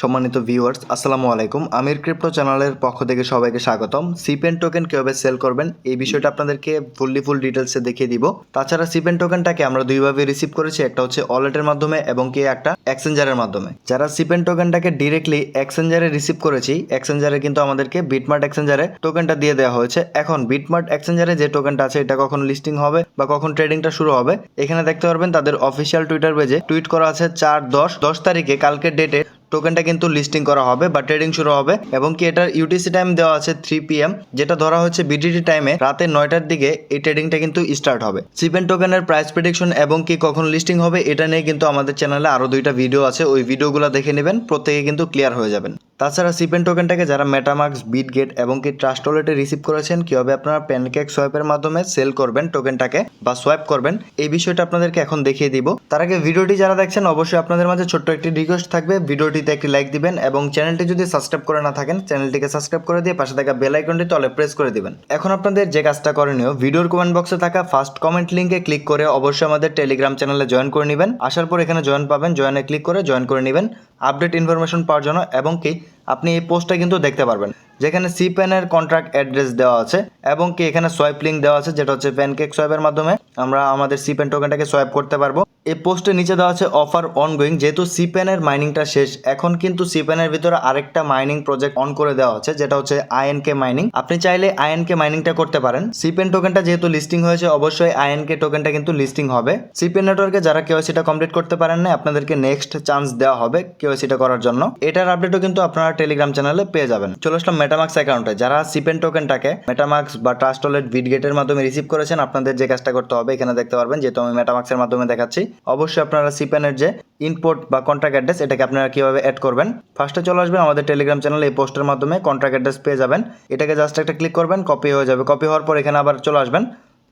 সম্মানিত ভিউয়ার্স আসসালামু আলাইকুম। আমির ক্রিপ্টো চ্যানেলের পক্ষ থেকে সবাইকে স্বাগতম। সিপেন টোকেন কীভাবে সেল করবেন, এই বিষয়টা আপনাদেরকে ফুললি ফুল ডিটেলসে দেখিয়ে দিব। তাছাড়া সিপেন টোকেনটাকে আমরা দুইভাবে রিসিভ করেছি, একটা হচ্ছে ওয়ালেটের মাধ্যমে এবং কি একটা এক্সচেঞ্জারের মাধ্যমে। যারা সিপেন টোকেনটাকে ডিরেক্টলি এক্সচেঞ্জারে রিসিভ করেছি এক্সচেঞ্জারে কিন্তু আমাদেরকে বিটমার্ট এক্সচেঞ্জারে টোকেনটা দিয়ে দেওয়া হয়েছে। এখন বিটমার্ট এক্সচেঞ্জারে যে টোকেনটা আছে, এটা কখন লিস্টিং হবে বা কখন ট্রেডিংটা শুরু হবে, এখানে দেখতে পারবেন তাদের অফিসিয়াল টুইটার পেজে টুইট করা আছে চার দশ দশ তারিখে, কালকের ডেটে টোকেনটা কিন্তু লিস্টিং করা হবে বা ট্রেডিং শুরু হবে এবং কি এটার ইউটিসি টাইম দেওয়া আছে থ্রি পিএম যেটা ধরা হচ্ছে বিডিটি টাইমে রাতে নয়টার দিকে এই ট্রেডিংটা কিন্তু স্টার্ট হবে। সিপেন টোকেনের প্রাইস প্রেডিকশন এবং কি কখন লিস্টিং হবে, এটা নিয়ে কিন্তু আমাদের চ্যানেলে আরও দুইটা ভিডিও আছে, ওই ভিডিওগুলো দেখে নেবেন, প্রত্যেকে কিন্তু ক্লিয়ার হয়ে যাবেন। তাছাড়া সিপেন টোকেনটাকে যারা মেটামার্কস বিটগেট এবং কি ট্রাস্ট ওয়ালেটে রিসিভ করেছেন, কীভাবে আপনারা প্যানকেক সোয়াইপের মাধ্যমে সেল করবেন টোকেনটাকে বা সোয়াইপ করবেন, এই বিষয়টা আপনাদেরকে এখন দেখিয়ে দিব। তার আগে ভিডিওটি যারা দেখছেন, অবশ্যই আপনাদের মাঝে ছোট্ট একটি রিকোয়েস্ট থাকবে। ভিডিওটিতে একটি লাইক দিবেন এবং চ্যানেলটি যদি সাবস্ক্রাইব করে না থাকেন, চ্যানেলটিকে সাবস্ক্রাইব করে দিয়ে পাশে থাকা বেল আইকনটি তলে প্রেস করে দিবেন। এখন আপনাদের যে কাজটা করণীয়, ভিডিওর কমেন্ট বক্সে থাকা ফার্স্ট কমেন্ট লিঙ্কে ক্লিক করে অবশ্যই আমাদের টেলিগ্রাম চ্যানেলে জয়েন করে নেবেন। আসার পর এখানে জয়েন পাবেন জয়েনে ক্লিক করে জয়েন করে নেবেন। আপডেট ইনফরমেশন পাওয়ার জন্য এবং কি আপনি এই পোস্টটা কিন্তু দেখতে পারবেন। যেখানে সি প্যানের কন্ট্রাক্ট অ্যাড্রেস দেওয়া আছে এবং কি এখানে সোয়াইপ লিঙ্ক দেওয়া আছে, যেটা হচ্ছে প্যানকেক সোয়াইপের মাধ্যমে। আমরা আমাদের সি প্যান টোকেনটাকে সোয়াইপ করতে পারব। এই পোস্টের নিচে দেওয়া আছে অফার অনগোয়িং যেহেতু সি প্যানের মাইনিংটা শেষ, এখন কিন্তু সি প্যানের ভিতরে আরেকটা মাইনিং প্রজেক্ট অন করে দেওয়া আছে, যেটা হচ্ছে আইএনকে মাইনিং আপনি চাইলে আইএন আইএনকে মাইনিংটা করতে পারেন। সি প্যান টোকেনটা যেহেতু লিস্টিং হয়েছে, অবশ্যই আইএন আইএনকে টোকেনটা কিন্তু লিস্টিং হবে। সি প্যান নেটওয়ার্কে যারা কেওয়াইসিটা কমপ্লিট করতে পারেন না আপনাদেরকে নেক্সট চান্স দেওয়া হবে কেওয়াইসিটা করার জন্য। এটার আপডেটও কিন্তু আপনারা টেলিগ্রাম চ্যানেলে পেয়ে যাবেন। চলে আসলাম মেটামাক্স অ্যাকাউন্টে যারা সিপেন টোকেনটাকে মেটামাক্স বা ট্রাস্ট ওয়ালেট বিটগেটের মাধ্যমে রিসিভ করেছেন, আপনাদের যে কাজটা করতে হবে, এখানে দেখতে পারবেন, যেহেতু আমি মেটামাক্সের মাধ্যমে দেখাচ্ছি, অবশ্যই আপনারা সিপেনের যে ইনপোর্ট বা কন্ট্রাক্ট অ্যাড্রেস এটাকে আপনারা কীভাবে অ্যাড করবেন ফার্স্টে চলে আসবেন আমাদের টেলিগ্রাম চ্যানেল এই পোস্টের মাধ্যমে কন্ট্রাক্ট অ্যাড্রেস পেয়ে যাবেন। এটাকে জাস্ট একটা ক্লিক করবেন কপি হয়ে যাবে। কপি হওয়ার পর এখানে আবার চলে আসবেন।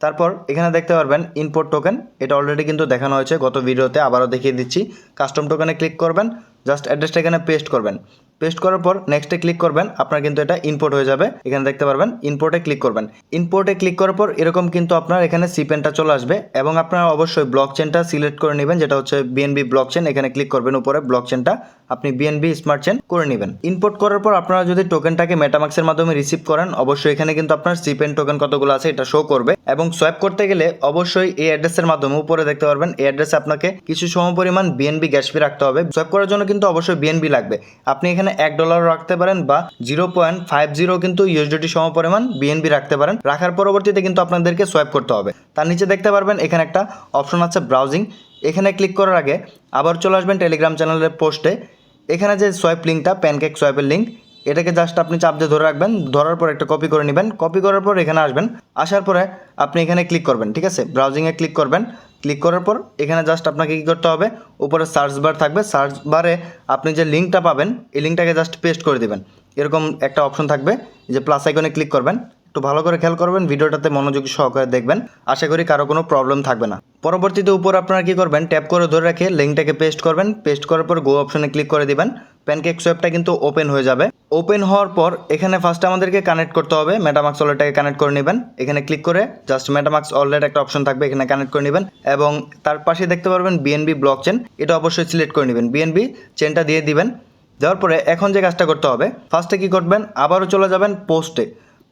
তারপর এখানে দেখতে পারবেন ইনপোর্ট টোকেন এটা অলরেডি কিন্তু দেখানো হয়েছে, গত ভিডিওতে আবারও দেখিয়ে দিচ্ছি। কাস্টম টোকেনে ক্লিক করবেন জাস্ট অ্যাড্রেসটা এখানে পেস্ট করবেন। পেস্ট করার পর নেক্সটে ক্লিক করবেন, আপনার কিন্তু এটা ইনপোর্ট হয়ে যাবে। এখানে দেখতে পারবেন ইনপোর্টে ক্লিক করবেন। ইনপোর্টে ক্লিক করার পর এরকম কিন্তু আপনার এখানে সিপেনটা চলে আসবে এবং আপনারা অবশ্যই ব্লক চেনটা সিলেক্ট করে নেবেন, যেটা হচ্ছে বিএনবি ব্লক চেন এখানে ক্লিক করবেন উপরে ব্লক চেনটা আপনি বিএনবি স্মার্ট চেন করে নেবেন। ইনপোর্ট করার পর আপনারা যদি টোকেনটাকে মেটামাক্সের মাধ্যমে রিসিভ করেন, অবশ্যই এখানে কিন্তু আপনার সিপেন টোকেন কতগুলো আছে এটা শো করবে এবং সোয়াইপ করতে গেলে অবশ্যই এই অ্যাড্রেসের মাধ্যমে উপরে দেখতে পারবেন, এই অ্যাড্রেসে আপনাকে কিছু সম পরিমাণ বিএনবি গ্যাস ফি রাখতে হবে। সোয়াইপ করার জন্য কিন্তু অবশ্যই বিএনবি লাগবে। আপনি এখানে এক ডলার রাখতে পারেন বা জিরো পয়েন্ট ফাইভ জিরো কিন্তু ইউএসডিটি সম পরিমাণ বিএনবি রাখতে পারেন। রাখার পরবর্তীতে কিন্তু আপনাদেরকে সোয়াইপ করতে হবে। তার নিচে দেখতে পারবেন এখানে একটা অপশন আছে ব্রাউজিং এখানে ক্লিক করার আগে আবার চলে আসবেন টেলিগ্রাম চ্যানেলের পোস্টে এখানে যে সোয়াইপ লিঙ্কটা প্যানকেক সোয়াইপের লিঙ্ক এটাকে জাস্ট আপনি চাপ দিয়ে ধরে রাখবেন। ধরার পর একটা কপি করে নেবেন। কপি করার পর এখানে আসবেন। আসার পরে আপনি এখানে ক্লিক করবেন, ঠিক আছে? ব্রাউজিংয়ে ক্লিক করবেন। ক্লিক করার পর এখানে জাস্ট আপনাকে কী করতে হবে? উপরে সার্চ বার থাকবে। সার্চ বারে আপনি যে লিঙ্কটা পাবেন, এই লিঙ্কটাকে জাস্ট পেস্ট করে দেবেন। এরকম একটা অপশন থাকবে যে প্লাস আইকনে ক্লিক করবেন। একটু ভালো করে খেয়াল করবেন, ভিডিওটাতে মনোযোগী সহকারে দেখবেন। আশা করি কারও কোনো প্রবলেম থাকবে না। পরবর্তীতে উপর আপনারা কি করবেন? ট্যাপ করে ধরে রেখে লিঙ্কটাকে পেস্ট করবেন। পেস্ট করার পর গো অপশনে ক্লিক করে দিবেন। প্যানকেক সোয়েবটা কিন্তু ওপেন হয়ে যাবে। ওপেন হওয়ার পর এখানে ফার্স্টে আমাদেরকে কানেক্ট করতে হবে। মেটামাক্স ওয়ালেটটাকে কানেক্ট করে নেবেন। এখানে ক্লিক করে জাস্ট মেটামাক্স ওয়ালেট একটা অপশন থাকবে, এখানে কানেক্ট করে নেবেন এবং তার পাশে দেখতে পারবেন বিএনবি ব্লক চেন এটা অবশ্যই সিলেক্ট করে নেবেন। বিএনবি চেনটা দিয়ে দিবেন। দেওয়ার পরে এখন যে কাজটা করতে হবে ফার্স্টে কি করবেন? আবারও চলে যাবেন পোস্টে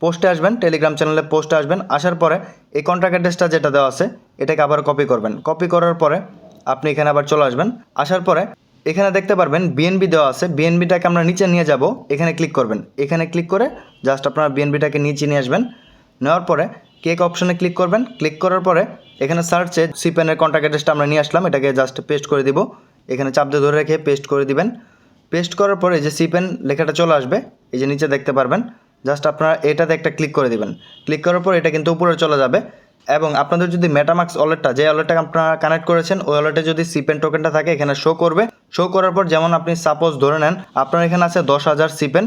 পোস্টে আসবেন টেলিগ্রাম চ্যানেলে পোস্টে আসবেন। আসার পরে এই কন্ট্রাক্ট অ্যাড্রেসটা যেটা দেওয়া আছে, এটাকে আবার কপি করবেন। কপি করার পরে আপনি এখানে আবার চলে আসবেন। আসার পরে এখানে দেখতে পারবেন বিএনবি দেওয়া আছে। বিএনবিটাকে আমরা নিচে নিয়ে যাব। এখানে ক্লিক করবেন। এখানে ক্লিক করে জাস্ট আপনারা বিএনবিটাকে নিচে নিয়ে আসবেন। নেওয়ার পরে কেক অপশনে ক্লিক করবেন। ক্লিক করার পরে এখানে সার্চে সিপেনের কন্ট্যাক্ট অ্যাড্রেসটা আমরা নিয়ে আসলাম। এটাকে জাস্ট পেস্ট করে দিব। এখানে চাপ দিয়ে ধরে রেখে পেস্ট করে দিবেন। পেস্ট করার পরে যে সিপেন লেখাটা চলে আসবে। এই যে নিচে দেখতে পারবেন। জাস্ট আপনারা এটাতে একটা ক্লিক করে দিবেন। ক্লিক করার পর এটা কিন্তু উপরে চলে যাবে। এবং আপনাদের যদি মেটামাক্স ওয়ালেটটা যে ওয়ালেটটা আপনারা কানেক্ট করেছেন, ওই ওয়ালেটে যদি সিপেন টোকেনটা থাকে, এখানে শো করবে। শো করার পর যেমন আপনি সাপোজ ধরে নেন, আপনার এখানে আছে দশ হাজার সিপেন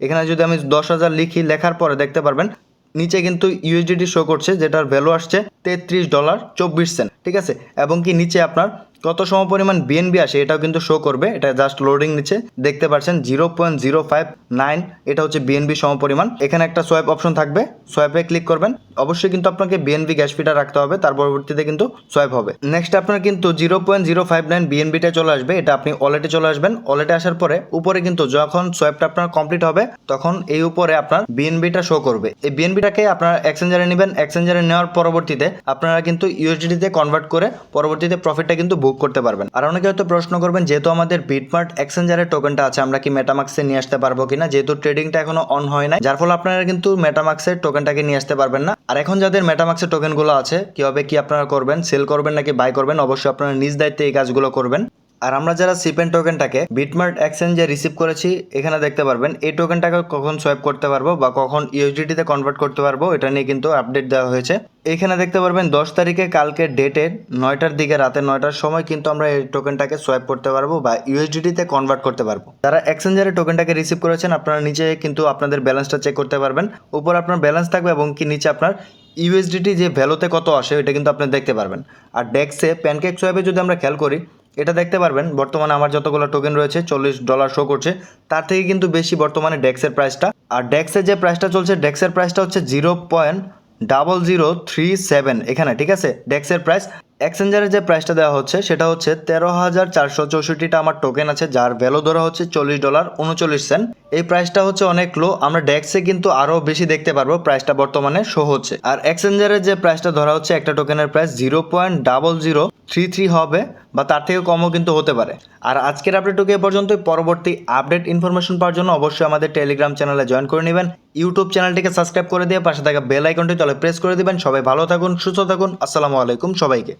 এখানে যদি আমি দশ হাজার লিখি, লেখার পরে দেখতে পারবেন, নিচে কিন্তু ইউএসডিটি শো করছে, যেটার ভ্যালু আসছে তেত্রিশ ডলার চব্বিশ সেন্ট ঠিক আছে? এবং কি নিচে আপনার কত সম পরিমাণ বিএনবি আসে, এটাও কিন্তু শো করবে। এটা জাস্ট লোডিং নিচ্ছে। দেখতে পাচ্ছেন zero point zero five nine এটা হচ্ছে বিএনবি সম পরিমাণ এখানে একটা সোয়াইপ অপশন থাকবে। সোয়াইপে ক্লিক করবেন। অবশ্যই কিন্তু আপনাকে বিএনবি গ্যাস ফিটা রাখতে হবে। তার পরবর্তীতে কিন্তু সোয়াইপ হবে। নেক্সট আপনার কিন্তু zero point zero five nine বিএনবিটা চলে আসবে। এটা আপনি ওয়ালেটে চলে আসবেন। ওয়ালেটে আসার পরে উপরে কিন্তু যখন সোয়াইপটা আপনার কমপ্লিট হবে, তখন এই উপরে আপনার বিএনবিটা শো করবে। এই বিএনবিটাকে আপনারা এক্সচেঞ্জারে নেবেন। এক্সচেঞ্জারে নেওয়ার পরবর্তীতে আপনারা কিন্তু ইউএসডিতে কনভার্ট করে পরবর্তীতে প্রফিটটা কিন্তু বুক করতে পারবেন। আর অনেকে হয়তো প্রশ্ন করবেন, যেহেতু আমাদের বিটমার্ট এক্সচেঞ্জারের টোকেনটা আছে, আমরা কি মেটামাক্সে নিয়ে আসতে পারব কিনা? যেহেতু ট্রেডিংটা এখনও অন হয় নাই, যার ফলে আপনারা কিন্তু মেটামাক্সের টোকেনটাকে নিয়ে আসতে পারবেন না। আর এখন যাদের মেটামাক্সের টোকেনগুলো আছে, কীভাবে কি আপনারা করবেন সেল করবেন নাকি বাই করবেন, অবশ্যই আপনারা নিজ দায়িত্বে এই কাজগুলো করবেন। আর আমরা যারা সিপেন টোকেনটাকে বিটমার্ট এক্সচেঞ্জে রিসিভ করেছি, এখানে দেখতে পারবেন, এই টোকেনটাকে কখন সোয়াইপ করতে পারব বা কখন ইউএসডিটিতে কনভার্ট করতে পারব, এটা নিয়ে কিন্তু আপডেট দেওয়া হয়েছে। এখানে দেখতে পারবেন, দশ তারিখে কালকে ডেটে নয়টার দিকে রাতে নয়টার সময় কিন্তু আমরা এই টোকেনটাকে সোয়াইপ করতে পারব বা ইউএসডিটিতে কনভার্ট করতে পারব। যারা এক্সচেঞ্জারে টোকেনটাকে রিসিভ করেছেন, আপনারা নিচে কিন্তু আপনাদের ব্যালেন্সটা চেক করতে পারবেন। উপর আপনার ব্যালেন্স থাকবে এবং কি নিচে আপনার ইউএসডিটি যে ভ্যালুতে কত আসে এটা কিন্তু আপনি দেখতে পারবেন। আর ডেক্সে প্যানকেক সোয়াইপে যদি আমরা খেয়াল করি এটা দেখতে পারবেন, বর্তমানে আমার যতগুলো টোকেন রয়েছে, চল্লিশ ডলার শো করছে। তার থেকে কিন্তু বেশি বর্তমানে ডেক্সের প্রাইসটা আর ডেক্সের যে প্রাইসটা চলছে ডেক্সের প্রাইসটা হচ্ছে zero point double zero three seven এখানে, ঠিক আছে? ডেক্সের প্রাইস এক্সচেঞ্জারের যে প্রাইসটা দেওয়া হচ্ছে, সেটা হচ্ছে তেরো হাজার চারশো চৌষট্টিটা আমার টোকেন আছে, যার ভ্যালু ধরা হচ্ছে চল্লিশ ডলার, উনচল্লিশ সেন্ট এই প্রাইসটা হচ্ছে অনেক লো আমরা ডেক্সে কিন্তু আরও বেশি দেখতে পারব প্রাইসটা বর্তমানে শো হচ্ছে। আর এক্সচেঞ্জারের যে প্রাইসটা ধরা হচ্ছে, একটা টোকেনের price zero point double zero three three হবে, বা তার থেকে কমও কিন্তু হতে পারে। আর আজকের আপডেটটুকু এ পর্যন্ত পরবর্তী আপডেট ইনফরমেশন পাওয়ার জন্য অবশ্যই আমাদের টেলিগ্রাম চ্যানেলে জয়েন করে নেবেন। ইউটিউব চ্যানেলটিকে সাবস্ক্রাইব করে দিয়ে পাশে থাকা বেল আইকনটি তলে প্রেস করে দিবেন। সবাই ভালো থাকুন, সুস্থ থাকুন, আসসালামু আলাইকুম সবাইকে।